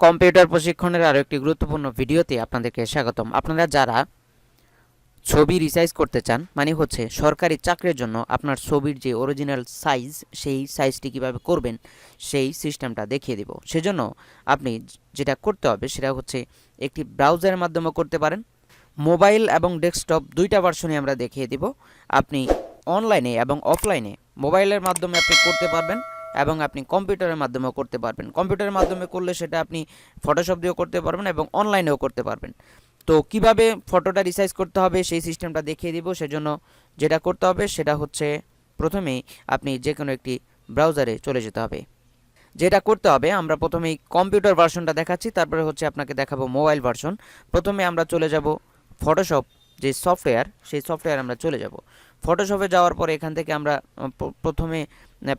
Computer প্রশিক্ষণের আরও একটি গুরুত্বপূর্ণ ভিডিওতে আপনাদেরকে স্বাগতম। আপনারা যারা ছবি রিসাইজ করতে চান মানে হচ্ছে সরকারি চাকরির জন্য আপনার ছবির যে অরিজিনাল সাইজ সেই সাইজটি কীভাবে করবেন, সেই সিস্টেমটা দেখিয়ে দেব। সেজন্য আপনি যেটা করতে হবে সেটা হচ্ছে একটি ব্রাউজারের মাধ্যমে করতে পারেন। মোবাইল এবং ডেস্কটপ দুইটা ভার্সনে আমরা দেখিয়ে দিব। আপনি অনলাইনে এবং অফলাইনে মোবাইলের মাধ্যমে আপনি করতে পারবেন। এবং আপনি কম্পিউটারের মাধ্যমেও করতে পারবেন। কম্পিউটারের মাধ্যমে করলে সেটা আপনি ফটোশপ দিয়েও করতে পারবেন এবং অনলাইনেও করতে পারবেন। তো কীভাবে ফটোটা রিসাইজ করতে হবে সেই সিস্টেমটা দেখিয়ে দিব। সেজন্য যেটা করতে হবে সেটা হচ্ছে প্রথমেই আপনি যে কোনো একটি ব্রাউজারে চলে যেতে হবে। যেটা করতে হবে, আমরা প্রথমেই কম্পিউটার ভার্সনটা দেখাচ্ছি, তারপরে হচ্ছে আপনাকে দেখাবো মোবাইল ভার্সন প্রথমে আমরা চলে যাব ফটোশপ যে সফটওয়্যার সেই সফটওয়্যার আমরা চলে যাব। ফটোশপে যাওয়ার পরে এখান থেকে আমরা প্রথমে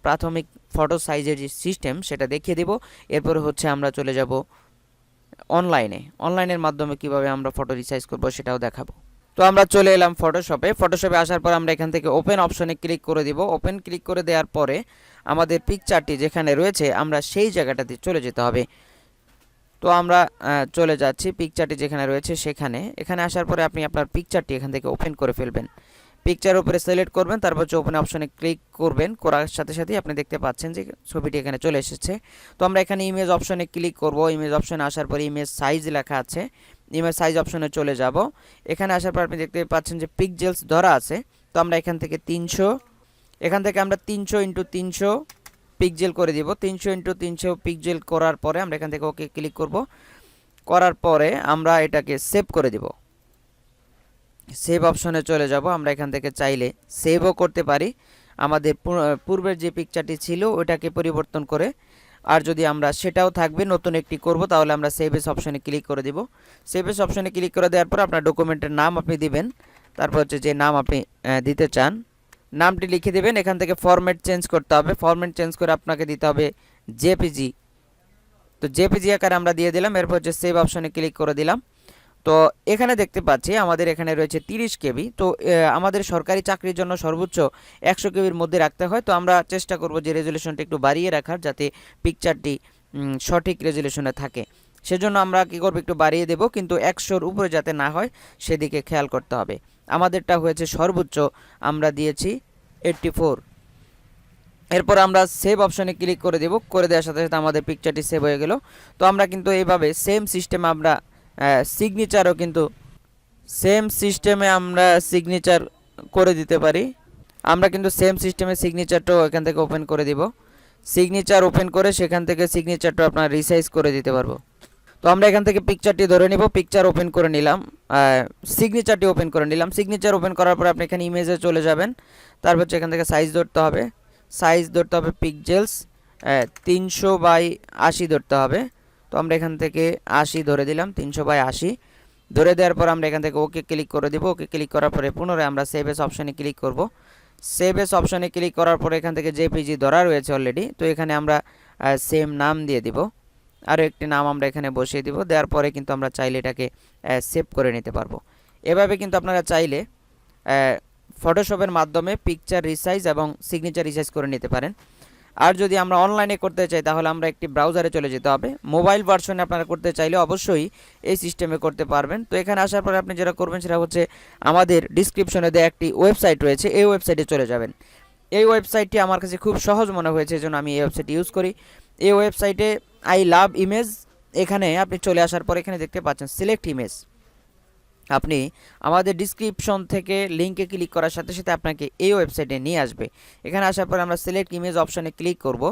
প্রাথমিক ফটো সাইজের যে সিস্টেম সেটা দেখিয়ে দেব। এরপরে হচ্ছে আমরা চলে যাব অনলাইনে অনলাইনের মাধ্যমে কীভাবে আমরা ফটো রিসাইজ করব সেটাও দেখাবো। তো আমরা চলে এলাম ফটোশপে ফটোশপে আসার পর আমরা এখান থেকে ওপেন অপশনে ক্লিক করে দিব। ওপেন ক্লিক করে দেওয়ার পরে আমাদের পিকচারটি যেখানে রয়েছে, আমরা সেই জায়গাটাতে চলে যেতে হবে। তো আমরা চলে যাচ্ছি পিকচারটি যেখানে রয়েছে সেখানে। এখানে আসার পরে আপনি আপনার পিকচারটি এখান থেকে ওপেন করে ফেলবেন। পিকচার উপরে সিলেক্ট করবেন, তারপর হচ্ছে ওপেন অপশনে ক্লিক করবেন, করার সাথে সাথেই আপনি দেখতে পাচ্ছেন যে ছবিটি এখানে চলে এসেছে। তো আমরা এখানে ইমেজ অপশনে ক্লিক করব। ইমেজ অপশনে আসার পরে ইমেজ সাইজ লেখা আছে। ইমেজ সাইজ অপশনে চলে যাব। এখানে আসার পর আপনি দেখতে পাচ্ছেন যে পিকজেলস ধরা আছে। তো আমরা এখান থেকে তিনশো, এখান থেকে আমরা তিনশো ইন্টু তিনশো পিকজেল করে দিব। তিনশো ইন্টু তিনশো পিকজেল করার পরে আমরা এখান থেকে ওকে ক্লিক করব। করার পরে আমরা এটাকে সেভ করে দিব। সেভ অপশনে চলে যাব। আমরা এখান থেকে চাইলে সেভও করতে পারি। আমাদের পূর্বের যে পিকচারটি ছিল ওটাকে পরিবর্তন করে। আর যদি আমরা সেটাও থাকবে, নতুন একটি করব, তাহলে আমরা সেভেস অপশনে ক্লিক করে দিব। সেভেস অপশনে ক্লিক করে দেওয়ার পর আপনার ডকুমেন্টের নাম আপনি দিবেন। তারপর হচ্ছে যে নাম আপনি দিতে চান। নামটি লিখে দেবেন। এখান থেকে ফরম্যাট চেঞ্জ করতে হবে। ফরম্যাট চেঞ্জ করে আপনাকে দিতে হবে জেপিজি তো জেপিজি আকারে আমরা দিয়ে দিলাম। এরপর হচ্ছে সেভ অপশনে ক্লিক করে দিলাম। তো এখানে দেখতে পাচ্ছি আমাদের এখানে রয়েছে তিরিশ কেবি। তো আমাদের সরকারি চাকরির জন্য সর্বোচ্চ একশো কেবির মধ্যে রাখতে হয়। তো আমরা চেষ্টা করব যে রেজলিউশনটা একটু বাড়িয়ে রাখার যাতে পিকচারটি সঠিক রেজলিউশনে থাকে। সেজন্য আমরা কী করব একটু বাড়িয়ে দেব, কিন্তু একশোর উপরে যাতে না হয় সেদিকে খেয়াল করতে হবে। আমাদেরটা হয়েছে সর্বোচ্চ, আমরা দিয়েছি এইট্টি ফোর। এরপর আমরা সেভ অপশনে ক্লিক করে দেব। করে দেওয়ার সাথে সাথে আমাদের পিকচারটি সেভ হয়ে গেল। তো আমরা কিন্তু এইভাবে সেম সিস্টেম আমরা সিগনেচারও কিন্তু সেম সিস্টেমে আমরা সিগনেচার করে দিতে পারি। আমরা কিন্তু সেম সিস্টেমে সিগনেচারটাও এখান থেকে ওপেন করে দিব। সিগনেচার ওপেন করে সেখান থেকে সিগনেচারটা আপনার রিসাইজ করে দিতে পারব। তো আমরা এখান থেকে পিকচারটি ধরে নিব। পিকচার ওপেন করে নিলাম। সিগনেচারটি ওপেন করে নিলাম। সিগনেচার ওপেন করার পর আপনি এখানে ইমেজে চলে যাবেন। তারপর হচ্ছে এখান থেকে সাইজ ধরতে হবে। সাইজ ধরতে হবে পিকজেলস তিনশো বাই আশি ধরতে হবে। তো আমরা এখান থেকে আশি ধরে দিলাম, তিনশো বাই আশি। ধরে দেওয়ার পর আমরা এখান থেকে ওকে ক্লিক করে দিব। ওকে ক্লিক করার পরে পুনরায় আমরা সেভ এস অপশানে ক্লিক করব। সেভ এস অপশানে ক্লিক করার পরে এখান থেকে জেপিজি ধরা রয়েছে অলরেডি তো এখানে আমরা সেম নাম দিয়ে দিব। আরও একটি নাম আমরা এখানে বসিয়ে দিব। দেওয়ার পরে কিন্তু আমরা চাইলে এটাকে সেভ করে নিতে পারব। এভাবে কিন্তু আপনারা চাইলে ফটোশপের মাধ্যমে পিকচার রিসাইজ এবং সিগনেচার রিসাইজ করে নিতে পারেন। আর যদি আমরা অনলাইনে করতে চাই, তাহলে আমরা একটি ব্রাউজারে চলে যেতে হবে। মোবাইল ভার্সনে আপনারা করতে চাইলে অবশ্যই এই সিস্টেমে করতে পারবেন। তো এখানে আসার পরে আপনি যেটা করবেন, সেটা হচ্ছে আমাদের ডিসক্রিপশনে দেওয়া একটি ওয়েবসাইট রয়েছে, এই ওয়েবসাইটে চলে যাবেন। এই ওয়েবসাইটটি আমার কাছে খুব সহজ মনে হয়েছে, এজন্য আমি এই ওয়েবসাইট ইউজ করি। এই ওয়েবসাইটে আই লাভ ইমেজ এখানে আপনি চলে আসার পর এখানে দেখতে পাচ্ছেন সিলেক্ট ইমেজ আপনি আমাদের ডিসক্রিপশন থেকে লিঙ্কে ক্লিক করার সাথে সাথে আপনাকে এই ওয়েবসাইটে নিয়ে আসবে। এখানে আসার পর আমরা সিলেক্ট ইমেজ অপশনে ক্লিক করব।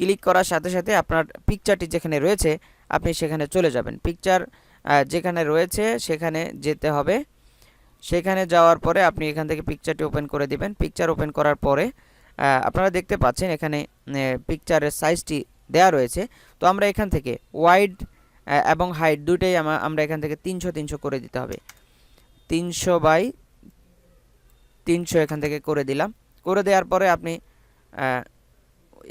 ক্লিক করার সাথে সাথে আপনার পিকচারটি যেখানে রয়েছে, আপনি সেখানে চলে যাবেন। পিকচার যেখানে রয়েছে, সেখানে যেতে হবে। সেখানে যাওয়ার পরে আপনি এখান থেকে পিকচারটি ওপেন করে দিবেন। পিকচার ওপেন করার পরে আপনারা দেখতে পাচ্ছেন এখানে পিকচারের সাইজটি দেয়া রয়েছে। তো আমরা এখান থেকে ওয়াইড এবং হাইট দুটোই আমরা এখান থেকে তিনশো তিনশো করে দিতে হবে। তিনশো বাই তিনশো এখান থেকে করে দিলাম। করে দেওয়ার পরে আপনি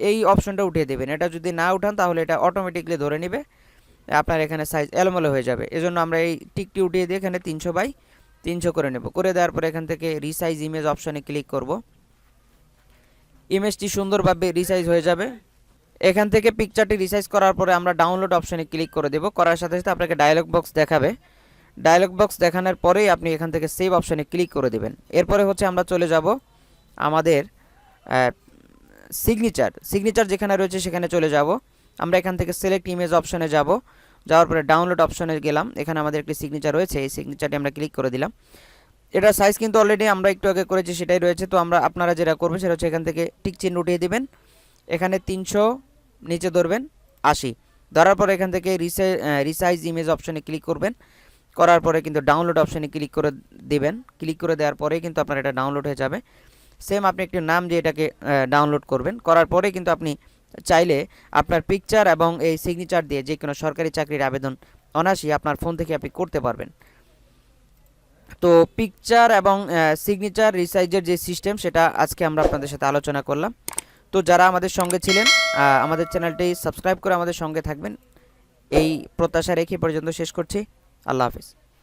এই অপশনটা উঠিয়ে দেবেন। এটা যদি না উঠান তাহলে এটা অটোমেটিকলি ধরে নেবে। আপনার এখানে সাইজ এলোমেলো হয়ে যাবে। এজন্য আমরা এই টিকটি উঠিয়ে দিয়ে এখানে তিনশো বাই তিনশো করে নেব। করে দেওয়ার পরে এখান থেকে রিসাইজ ইমেজ অপশনে ক্লিক করব। ইমেজটি সুন্দরভাবে রিসাইজ হয়ে যাবে। এখান থেকে পিকচারটি রিসাইজ করার পরে আমরা ডাউনলোড অপশনে ক্লিক করে দেব। করার সাথে সাথে আপনাকে ডায়লগ বক্স দেখাবে। ডায়লগ বক্স দেখানোর পরেই আপনি এখান থেকে সেভ অপশনে ক্লিক করে দেবেন। এরপরে হচ্ছে আমরা চলে যাব আমাদের সিগনেচার সিগনেচার যেখানে রয়েছে সেখানে চলে যাব। আমরা এখান থেকে সিলেক্ট ইমেজ অপশনে যাব। যাওয়ার পরে ডাউনলোড অপশনে গেলাম। এখানে আমাদের একটি সিগনেচার রয়েছে। এই সিগনেচারটি আমরা ক্লিক করে দিলাম। এটা সাইজ কিন্তু অলরেডি আমরা একটু আগে করেছি, সেটাই রয়েছে। তো আমরা আপনারা যেটা করবেন, সেটা হচ্ছে এখান থেকে টিক চিহ্ন উঠিয়ে দেবেন। এখানে তিনশো নিচে ধরবেন আশি ধরার পরে এখান থেকে রিসাই রিসাইজ ইমেজ অপশনে ক্লিক করবেন। করার পরে কিন্তু ডাউনলোড অপশনে ক্লিক করে দিবেন। ক্লিক করে দেওয়ার পরেই কিন্তু আপনার এটা ডাউনলোড হয়ে যাবে। সেম আপনি একটি নাম দিয়ে এটাকে ডাউনলোড করবেন। করার পরে কিন্তু আপনি চাইলে আপনার পিকচার এবং এই সিগনেচার দিয়ে যে কোনো সরকারি চাকরির আবেদন অনায়াসই আপনার ফোন থেকে আপনি করতে পারবেন। তো পিকচার এবং সিগনেচার রিসাইজের যে সিস্টেম সেটা আজকে আমরা আপনাদের সাথে আলোচনা করলাম। তো যারা আমাদের সঙ্গে ছিলেন আমাদের চ্যানেলটি সাবস্ক্রাইব করে আমাদের সঙ্গে থাকবেন। এই প্রত্যাশা রেখে পর্যন্ত শেষ করছি। আল্লাহ হাফিজ।